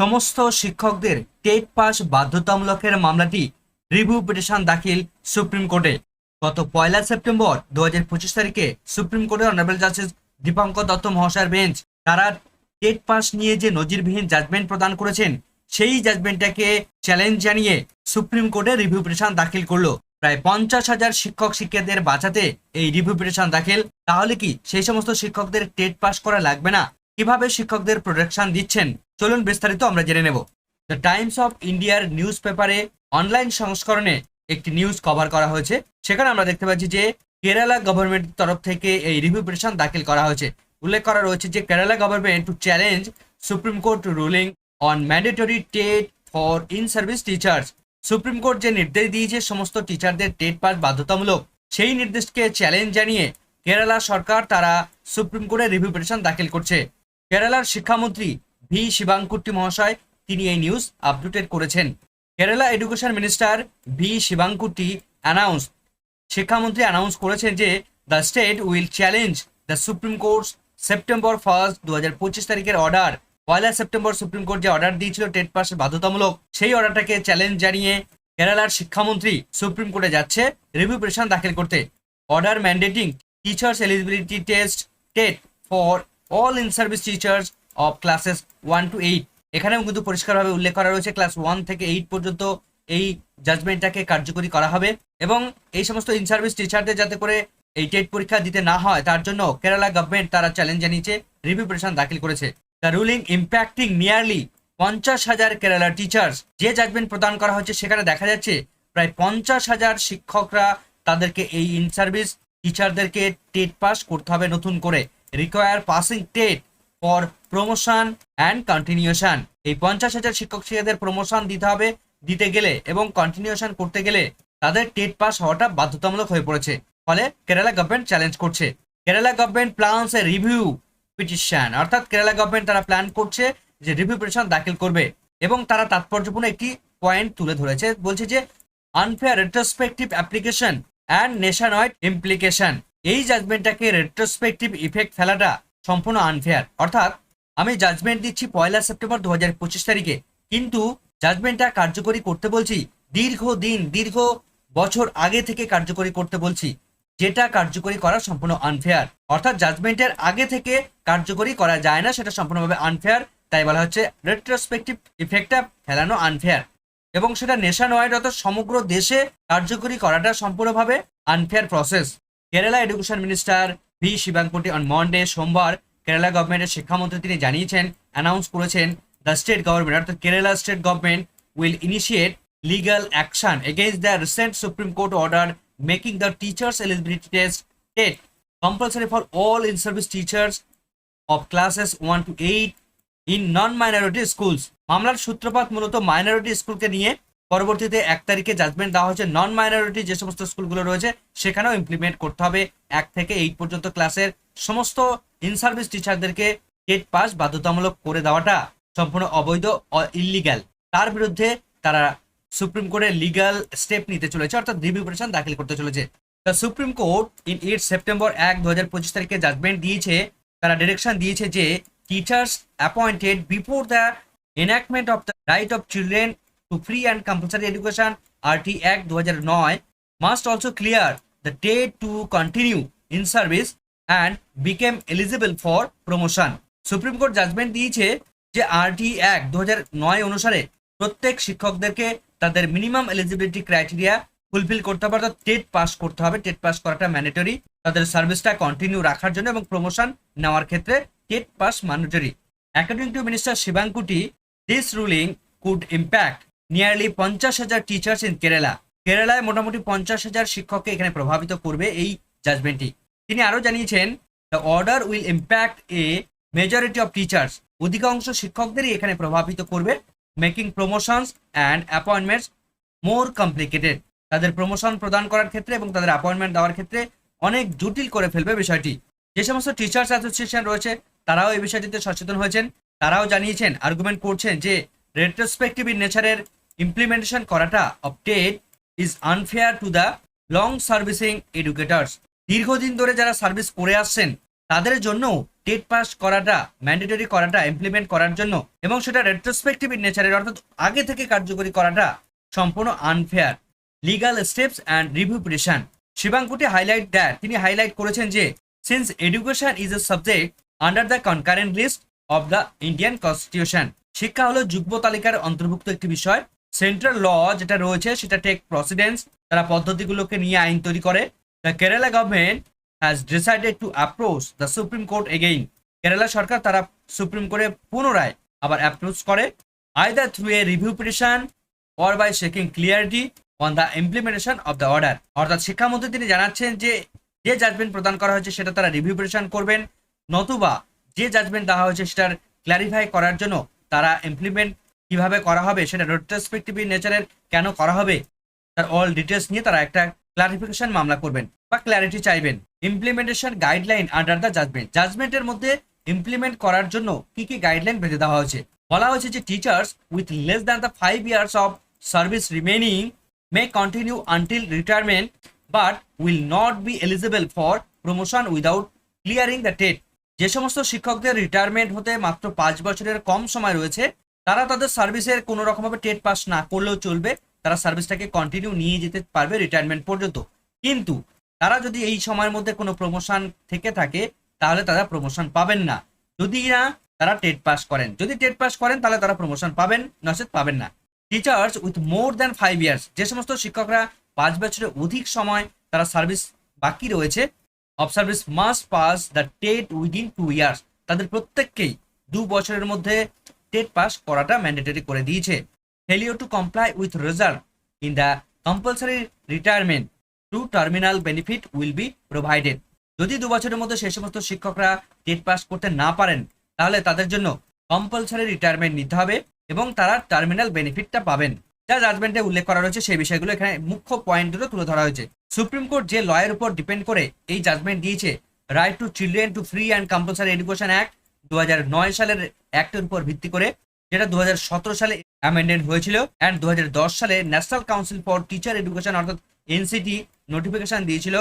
সমস্ত শিক্ষকদের TET pass বাধ্যতামূলকের মামলাটি রিভিউ পিটিশন দাখিল সুপ্রিম কোর্টে। গত পয়লা সেপ্টেম্বর দু হাজার পঁচিশ তারিখে সুপ্রিম কোর্টের অনারেবল জাস্টিস দীপঙ্কর দত্ত মহাশয়ের বেঞ্চ তারা টেট পাস নিয়ে যে নজিরবিহীন জাজমেন্ট প্রদান করেছেন, সেই জাজমেন্টটাকে চ্যালেঞ্জ জানিয়ে সুপ্রিম কোর্টে রিভিউ পিটিশন দাখিল করল। প্রায় পঞ্চাশ হাজার শিক্ষক শিক্ষকদের বাঁচাতে এই রিভিউ পিটিশন দাখিল। তাহলে কি সেই সমস্ত শিক্ষকদের টেট পাস করা লাগবে না? কীভাবে শিক্ষকদের প্রোটেকশন দিচ্ছেন? চলুন বিস্তারিত আমরা জেনে নেব। দ্য টাইমস অফ ইন্ডিয়ার নিউজ পেপারে অনলাইন সংস্করণে একটি নিউজ কভার করা হয়েছে। সেখানে আমরা দেখতে পাচ্ছি যে কেরালা গভর্নমেন্টের তরফ থেকে এই রিভিউ পিটিশন দাখিল করা হয়েছে। উল্লেখ করা রয়েছে যে Kerala government to challenge supreme court ruling on mandatory TET for in service teachers supreme court যে নির্দেশ দিয়েছে, সমস্ত টিচারদের টেট পাস বাধ্যতামূলক, সেই নির্দেশকে চ্যালেঞ্জ জানিয়ে কেরালা সরকার তারা সুপ্রিম কোর্টে রিভিউ পিটিশন দাখিল করছে। কেরালার শিক্ষামন্ত্রী ভি. শিবাঙ্কুট্টি মহাশয় তিনি এই নিউজ আপডেটেড করেছেন। Kerala education minister V. Sivankutty announce শিক্ষামন্ত্রী অ্যানাউন্স করেছেন যে the state will challenge the supreme court September first দু হাজার পঁচিশ তারিখের অর্ডার পয়লা সেপ্টেম্বর সুপ্রিম কোর্ট যে অর্ডার দিয়েছিল, টেট পাস বাধ্যতামূলক, সেই অর্ডারটাকে চ্যালেঞ্জ জানিয়ে কেরালার শিক্ষামন্ত্রী সুপ্রিম কোর্টে যাচ্ছে রিভিউ পিটিশন দাখিল করতে। Order mandating teachers eligibility test TET for all in service teachers of classes one two eight এখানেও কিন্তু পরিষ্কারভাবে উল্লেখ করা রয়েছে ক্লাস ওয়ান থেকে এইট পর্যন্ত এই জাজমেন্টটাকে কার্যকরী করা হবে এবং এই সমস্ত ইন সার্ভিস টিচারদের যাতে করে এই টেট পরীক্ষা দিতে না হয়, তার জন্য কেরালা গভর্নমেন্ট তারা চ্যালেঞ্জ জানিয়েছে রিভিউ পিটিশন দাখিল করেছে। দ্য রুলিং ইম্প্যাক্টিং নিয়ারলি পঞ্চাশ হাজার কেরালা টিচার্স যে জাজমেন্ট প্রদান করা হচ্ছে, সেখানে দেখা যাচ্ছে প্রায় পঞ্চাশ হাজার শিক্ষকরা তাদেরকে এই ইন সার্ভিস টিচারদেরকে টেট পাস করতে হবে নতুন করে। Require passing TET for promotion and continuation এই পঞ্চাশ হাজার শিক্ষক শিক্ষকদের প্রমোশন দিতে হবে, দিতে গেলে এবং কন্টিনিউশন করতে গেলে তাদের টেট পাস হওয়াটা বাধ্যতামূলক হয়ে পড়েছে। ফলে কেরালা গভর্নমেন্ট চ্যালেঞ্জ করছে। Kerala government plans a review petition অর্থাৎ কেরালা গভর্নমেন্ট তারা প্ল্যান করছে যে রিভিউ পিটিশন দাখিল করবে এবং তারা তাৎপর্যপূর্ণ একটি পয়েন্ট তুলে ধরেছে। বলছে যে unfair retrospective application and nationwide implication এই জাজমেন্টটাকে রেট্রোস্পেক্টিভ ইফেক্ট ফেলাটা সম্পূর্ণ আনফেয়ার অর্থাৎ, আমি জাজমেন্ট দিচ্ছি পয়লা সেপ্টেম্বর দু হাজার পঁচিশ তারিখে, কিন্তু জাজমেন্টটা কার্যকরী করতে বলছি, দীর্ঘ দিন, দীর্ঘ বছর আগে থেকে কার্যকরী করতে বলছি, যেটা কার্যকরী করা সম্পূর্ণ আনফেয়ার অর্থাৎ জাজমেন্টের আগে থেকে কার্যকরী করা যায় না, সেটা সম্পূর্ণভাবে আনফেয়ার তাই বলা হচ্ছে রেট্রোস্পেক্টিভ ইফেক্টটা ফেলানো আনফেয়ার এবং সেটা নেশন ওয়াইড অর্থাৎ সমগ্র দেশে কার্যকরী করাটা সম্পূর্ণভাবে unfair process Kerala education minister V Sivankutty on Monday সোমবার কেরালা গভর্নমেন্টের শিক্ষামন্ত্রী তিনি জানিয়েছেন অ্যানাউন্স করেছেন দ্য স্টেট গভর্নমেন্ট অর্থাৎ Kerala state government will initiate legal action against the recent supreme court order making the teachers eligibility test TET compulsory for all in service teachers of classes one two eight in non minority schools মামলার সূত্রপাত মূলত minority স্কুলকে নিয়ে পরবর্তীতে এক তারিখে judgement দেওয়া হয়েছে। নন মাইনরিটি যে সমস্ত স্কুলগুলো রয়েছে, সেখানেও ইমপ্লিমেন্ট করতে হবে। এক থেকে এইট পর্যন্ত ক্লাসের সমস্ত ইন সার্ভিস টিচারদেরকে টেট পাস বাধ্যতামূলক করে দেওয়াটা সম্পূর্ণ অবৈধ ইলিগ্যাল তার বিরুদ্ধে তারা সুপ্রিম কোর্টে লিগাল স্টেপ নিতে চলেছে, অর্থাৎ রিভিউ পিটিশন দাখিল করতে চলেছে। The supreme court in eight September এক দু হাজার পঁচিশ তারিখে জাজমেন্ট দিয়েছে, তারা ডিরেকশন দিয়েছে যে teachers appointed before the enactment of the right of children and compulsory education RT act দু হাজার নয় must also clear the date to continue in service and became eligible for promotion Supreme Court judgement দিয়েছে যে RT act দু নয় অনুসারে প্রত্যেক শিক্ষকদেরকে তাদের মিনিমাম এলিজিবিলিটি ক্রাইটেরিয়া ফুলফিল করতে হবে, অর্থাৎ টেট পাস করতে হবে। টেট পাস করাটা ম্যান্ডেটরি তাদের সার্ভিসটা কন্টিনিউ রাখার জন্য এবং প্রমোশন নেওয়ার ক্ষেত্রে TET pass mandatory according to minister Sivankutty this ruling could impact nearly পঞ্চাশ হাজার টিচার্স ইন কেরালা কেরালায় মোটামুটি পঞ্চাশ হাজার শিক্ষককে এখানে প্রভাবিত করবে এই জাজমেন্টটি তিনি আরও জানিয়েছেন the order will impact a majority of teachers অধিকাংশ শিক্ষকদেরই এখানে প্রভাবিত করবে making promotions and appointments more complicated তাদের প্রমোশন প্রদান করার ক্ষেত্রে এবং তাদের অ্যাপয়েন্টমেন্ট দেওয়ার ক্ষেত্রে অনেক জটিল করে ফেলবে বিষয়টি। যে সমস্ত টিচার্স অ্যাসোসিয়েশন রয়েছে, তারাও এই বিষয়টিতে সচেতন হয়েছেন। তারাও জানিয়েছেন আর্গুমেন্ট করছেন যে রেট্রোস্পেক্টিভ ইন নেচারের ইমপ্লিমেন্টেশন করাটা TET is unfair to the long servicing educators দীর্ঘদিন ধরে যারা সার্ভিস করে আসছেন, তাদের জন্য টেট পাস করাটা ম্যান্ডেটরি করাটা ইমপ্লিমেন্ট করার জন্য এবং সেটা রেট্রোস্পেক্টিভ ইন নেচারের অর্থাৎ আগে থেকে কার্যকরী করাটা সম্পূর্ণ unfair legal steps and review petition Sivankutty highlight that তিনি হাইলাইট করেছেন যে since education is a subject under the concurrent list of the Indian constitution শিক্ষা হলো যুগ্ম তালিকার অন্তর্ভুক্ত একটি বিষয় সেন্ট্রাল ল যেটা রয়েছে সেটা টেক প্রসিডেন্স তারা পদ্ধতিগুলোকে নিয়ে আইন তৈরি করে। The Kerala government has decided to approach the Supreme Court again Kerala সরকার তারা সুপ্রিম কোর্টে পুনরায় আবার অ্যাপ্রোচ করে। Either through a review petition or by seeking clarity on the implementation of the order অর্থাৎ শিক্ষামন্ত্রী তিনি জানাচ্ছেন যে যে জাজমেন্ট প্রদান করা হয়েছে সেটা তারা রিভিউ পিটিশন করবেন। নতুবা যে জাজমেন্ট দেওয়া হয়েছে সেটার ক্ল্যারিফাই করার জন্য তারা ইমপ্লিমেন্ট কীভাবে করা হবে সেটা রেট্রোস্পেক্টিভ নেচারের কেন করা হবে, তার অল ডিটেলস নিয়ে তারা একটা ক্লারিফিকেশন মামলা করবেন বা ক্ল্যারিটি চাইবেন। Implementation guideline under the judgement জাজমেন্টের মধ্যে ইমপ্লিমেন্ট করার জন্য কি কি গাইডলাইন বেঁধে দেওয়া হয়েছে? বলা হয়েছে যে teachers with less than the five years of service remaining may continue until retirement but will not be eligible for promotion without clearing the TET যে সমস্ত শিক্ষকদের রিটায়ারমেন্ট হতে মাত্র পাঁচ বছরের কম সময় রয়েছে তারা তাদের সার্ভিসের কোনো রকমভাবে টেট পাস না করলেও চলবে, তারা সার্ভিসটাকে কন্টিনিউ নিয়ে যেতে পারবে রিটায়ারমেন্ট পর্যন্ত। কিন্তু তারা যদি এই সময়ের মধ্যে কোনো প্রমোশন থেকে থাকে, তাহলে তারা প্রমোশন পাবেন না। যদি না, তারা টেট পাস করেন। যদি টেট পাস করেন, তাহলে তারা প্রমোশন পাবেন, নচেত পাবেন না। Teachers with more than five years যে সমস্ত শিক্ষকরা পাঁচ বছরের অধিক সময় তারা সার্ভিস বাকি রয়েছে of service must pass the TET within two years তাদের প্রত্যেককেই দু বছরের মধ্যে টেট পাস করাটা ম্যান্ডেটরি করে দিয়েছে। Failure to comply with result in the compulsory retirement to terminal benefit will be provided যদি দু বছরের মধ্যে সেই সমস্ত শিক্ষকরা টেট পাস করতে না পারেন, তাহলে তাদের জন্য কম্পালসারি রিটায়ারমেন্ট নিতে হবে এবং তারা টার্মিনাল বেনিফিটটা পাবেন। যা জাজমেন্টে উল্লেখ করা রয়েছে, সেই বিষয়গুলো এখানে মুখ্য পয়েন্টগুলো তুলে ধরা হয়েছে। সুপ্রিম কোর্ট যে লয়ের উপর ডিপেন্ড করে এই জাজমেন্ট দিয়েছে right to children to free and compulsory education act দু নয় সালের অ্যাক্টের উপর ভিত্তি করে, যেটা দু হাজার সতেরো সালে অ্যামেন্ডেন্ট হয়েছিল অ্যান্ড দু হাজার দশ সালে national council for teacher education অর্থাৎ এনসিটি নোটিফিকেশন দিয়েছিল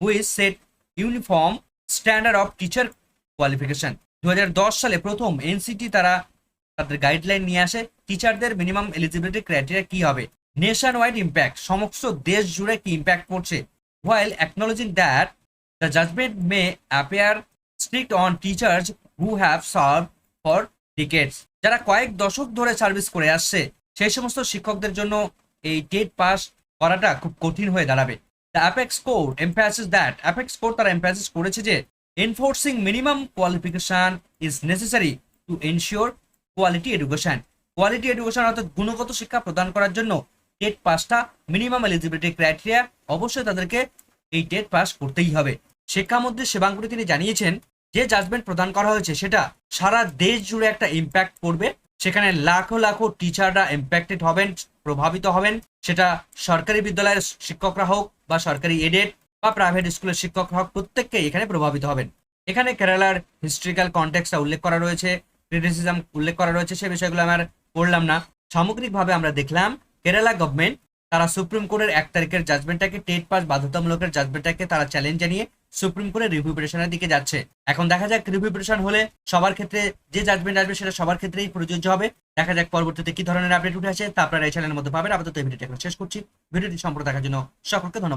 which set uniform standard of teacher qualification দু হাজার দশ সালে প্রথম এনসিটি তারা তাদের গাইডলাইন নিয়ে আসে টিচারদের মিনিমাম এলিজিবিলিটি ক্রাইটেরিয়া কি হবে? নেশন ওয়াইড ইম্প্যাক্ট সমস্ত দেশ জুড়ে কি ইম্প্যাক্ট পড়ছে? While acknowledging that the judgment may appear strict on teachers who have served for decades. যারা কয়েক দশক ধরে সার্ভিস করে আসছে, সেই সমস্ত শিক্ষকদের জন্য এই টেট পাস করাটা খুব কঠিন হয়ে দাঁড়াবে। The apex code emphasis that apex code তারা এমফ্যাসিস করেছে যে enforcing minimum qualification is necessary to ensure quality education quality education অর্থাৎ গুণগত শিক্ষা প্রদান করার জন্য টেট পাসটা মিনিমাম এলিজিবিলিটি ক্রাইটেরিয়া অবশ্যই তাদেরকে এই টেট পাস করতেই হবে। শিক্ষামন্ত্রী সেবাঙ্গুরি তিনি জানিয়েছেন যে জাজমেন্ট প্রদান করা হয়েছে, সেটা সারা দেশ জুড়ে একটা ইম্প্যাক্ট পড়বে। সেখানে লাখো লাখো টিচাররা ইম্প্যাক্টেড হবেন, প্রভাবিত হবেন। সেটা সরকারি বিদ্যালয়ের শিক্ষকরা হোক বা সরকারি এডেড বা প্রাইভেট স্কুলের শিক্ষকরা হোক, প্রত্যেককেই এখানে প্রভাবিত হবেন। এখানে কেরালার হিস্ট্রিক্যাল কন্টেক্সটা উল্লেখ করা রয়েছে ক্রিটিসিজম উল্লেখ করা রয়েছে, সে বিষয়গুলো আমার পড়লাম না। সামগ্রিকভাবে আমরা দেখলাম, কেরালা গভর্নমেন্ট তারা সুপ্রিম কোর্টের এক তারিখের জাজমেন্টটাকে টেট পাস বাধ্যতামূলকের জাজমেন্টটাকে তারা চ্যালেঞ্জ জানিয়ে সুপ্রিম কোর্টের রিভিউ পিটিশনের দিকে যাচ্ছে। এখন দেখা যাক রিভিউ পিটিশন হলে সবার ক্ষেত্রে যে জাজমেন্ট আসবে সেটা সবার ক্ষেত্রেই প্রযোজ্য হবে। দেখা যাক পরবর্তীতে কি ধরনের আপডেট উঠে আসে তা আপনারা এই চ্যানেলের মধ্যে পাবেন। আপাতত এই ভিডিওটি এখন শেষ করছি। ভিডিওটি সম্পর্ক দেখার জন্য সকলকে ধন্যবাদ।